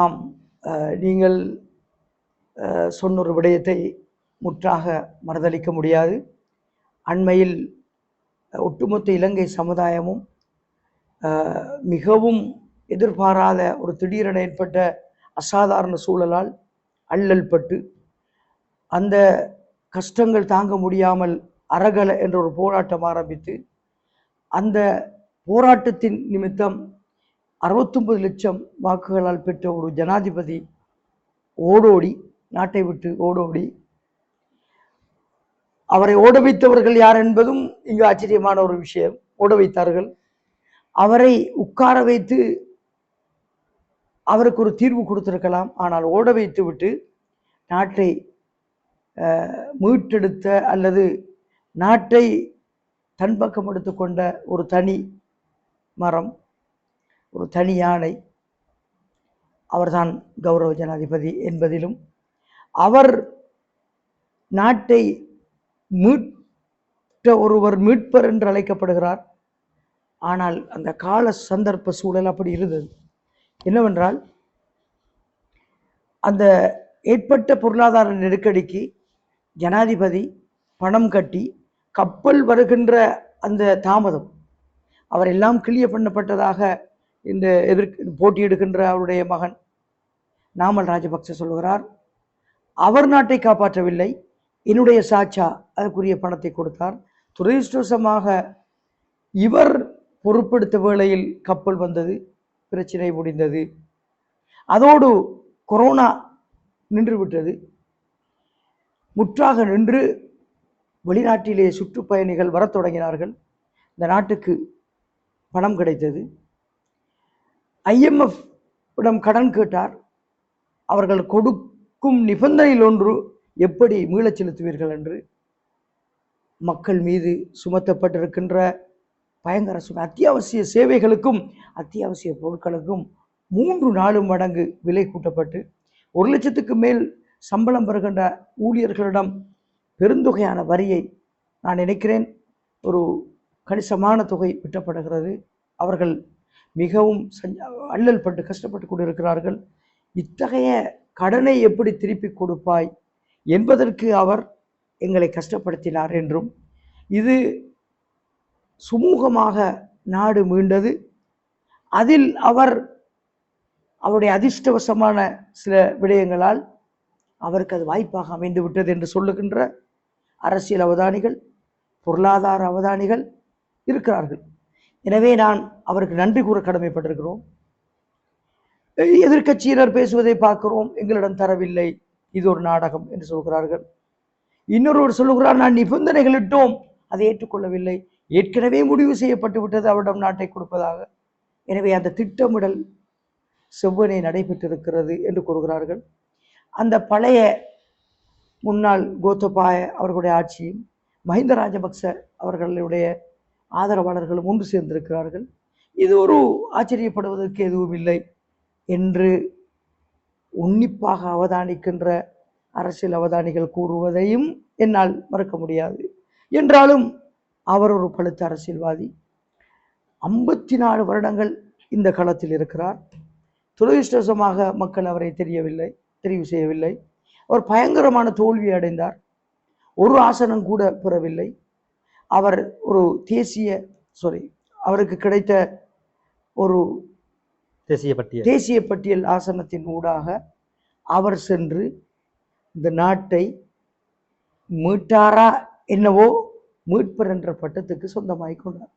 ஆம் நீங்கள் சொன்ன ஒரு விடயத்தை முற்றாக மறுதளிக்க முடியாது. அண்மையில் ஒட்டுமொத்த இலங்கை சமுதாயமும் மிகவும் எதிர்பாராத ஒரு திடீரென ஏற்பட்ட அசாதாரண சூழலால் அல்லல் பட்டு அந்த கஷ்டங்கள் தாங்க முடியாமல் அரகல என்ற ஒரு போராட்டம் ஆரம்பித்து அந்த போராட்டத்தின் நிமித்தம் அறுபத்தொன்பது லட்சம் வாக்குகளால் பெற்ற ஒரு ஜனாதிபதி ஓடோடி நாட்டை விட்டு ஓடோடி. அவரை ஓட வைத்தவர்கள் யார் என்பதும் இங்கு ஆச்சரியமான ஒரு விஷயம். ஓட வைத்தார்கள் அவரை உட்கார வைத்து அவருக்கு ஒரு தீர்வு கொடுத்திருக்கலாம். ஆனால் ஓட வைத்து விட்டு நாட்டை மீட்டெடுத்த அல்லது நாட்டை தன் பக்கம் எடுத்துக்கொண்ட ஒரு தனி மரம் ஒரு தனி யானை. அவர்தான் கௌரவ ஜனாதிபதி என்பதிலும் அவர் நாட்டை மீட்ட ஒருவர் மீட்பர் என்று அழைக்கப்படுகிறார். ஆனால் அந்த கால சந்தர்ப்ப சூழல் அப்படி இருந்தது. என்னவென்றால் அந்த ஏற்பட்ட பொருளாதார நெருக்கடிக்கு ஜனாதிபதி பணம் கட்டி கப்பல் வருகின்ற அந்த தாமதம் அவரெல்லாம் கிளிய பண்ணப்பட்டதாக இந்த எதிர்க்கு போட்டியிடுகின்ற அவருடைய மகன் நாமல் ராஜபக்ச சொல்கிறார் அவர் நாட்டை காப்பாற்றவில்லை என்னுடைய சாச்சா அதற்குரிய பணத்தை கொடுத்தார். துரதிருஷ்டவசமாக இவர் பொறுப்பெடுத்த வேளையில் கப்பல் வந்தது பிரச்சனை முடிந்தது. அதோடு கொரோனா நின்று விட்டது முற்றாக நின்று வெளிநாட்டிலே சுற்றுப்பயணிகள் வரத் தொடங்கினார்கள். இந்த நாட்டுக்கு பணம் கிடைத்தது. ஐஎம்எஃப் இடம் கடன் கேட்டார். அவர்கள் கொடுக்கும் நிபந்தனையில் ஒன்று எப்படி மீளச் செலுத்துவீர்கள் என்று. மக்கள் மீது சுமத்தப்பட்டிருக்கின்ற பயங்கர சுமை அத்தியாவசிய சேவைகளுக்கும் அத்தியாவசிய பொருட்களுக்கும் மூன்று நாலு மடங்கு விலை கூட்டப்பட்டு ஒரு லட்சத்துக்கு மேல் சம்பளம் பெறுகின்ற ஊழியர்களிடம் பெருந்தொகையான வரியை நான் நினைக்கிறேன் ஒரு கணிசமான தொகை விட்டப்படுகிறது. அவர்கள் மிகவும் அல்லல் பட்டு கஷ்டப்பட்டு கொண்டிருக்கிறார்கள். இத்தகைய கடனை எப்படி திருப்பி கொடுப்பாய்? என்பதற்கு அவர் எங்களை கஷ்டப்படுத்தினார் என்றும் இது சுமூகமாக நாடு மீண்டது. அதில் அவர் அவருடைய அதிர்ஷ்டவசமான சில விடயங்களால் அவருக்கு அது வாய்ப்பாக அமைந்து விட்டது என்று சொல்லுகின்ற அரசியல் அவதானிகள் பொருளாதார அவதானிகள் இருக்கிறார்கள். எனவே நான் அவருக்கு நன்றி கூற கடமைப்பட்டிருக்கிறோம். எதிர்கட்சியினர் எதிர்க்கட்சியினர் பேசுவதை பார்க்கிறோம். எங்களிடம் தரவில்லை. இது ஒரு நாடகம் என்று சொல்கிறார்கள். இன்னொருவர் சொல்லுகிறார் நான் நிபந்தனைகள் இட்டோம். அதை ஏற்றுக்கொள்ளவில்லை. ஏற்கனவே முடிவு செய்யப்பட்டு விட்டது அவரிடம் நாட்டை கொடுப்பதாக. எனவே அந்த திட்டமிடல் செவ்வனே நடைபெற்றிருக்கிறது என்று கூறுகிறார்கள். அந்த பழைய முன்னாள் கோத்தபாய அவர்களுடைய ஆட்சியும் மஹிந்த ராஜபக்ச அவர்களுடைய ஆதரவாளர்களும் ஒன்று சேர்ந்திருக்கிறார்கள். இது ஒரு ஆச்சரியப்படுவதற்கு எதுவும் இல்லை என்று உன்னிப்பாக அவதானிக்கின்ற அரசியல் அவதானிகள் கூறுவதையும் என்னால் மறக்க முடியாது. என்றாலும் அவர் ஒரு பழுத்த அரசியல்வாதி. ஐம்பத்தி நாலு வருடங்கள் இந்த களத்தில் இருக்கிறார். துரதிருஷ்டவசமாக மக்கள் அவரை தெரியவில்லை தெரிவு செய்யவில்லை. அவர் பயங்கரமான தோல்வி அடைந்தார். ஒரு ஆசனம் கூட பெறவில்லை. அவர் ஒரு தேசிய சாரி அவருக்கு கிடைத்த ஒரு தேசிய பட்டியல். தேசிய பட்டியல் ஆசனத்தின் ஊடாக அவர் சென்று இந்த நாட்டை மீட்டாரா என்னவோ மீட்பர் என்ற பட்டத்துக்கு சொந்தமாகிக் கொண்டார்.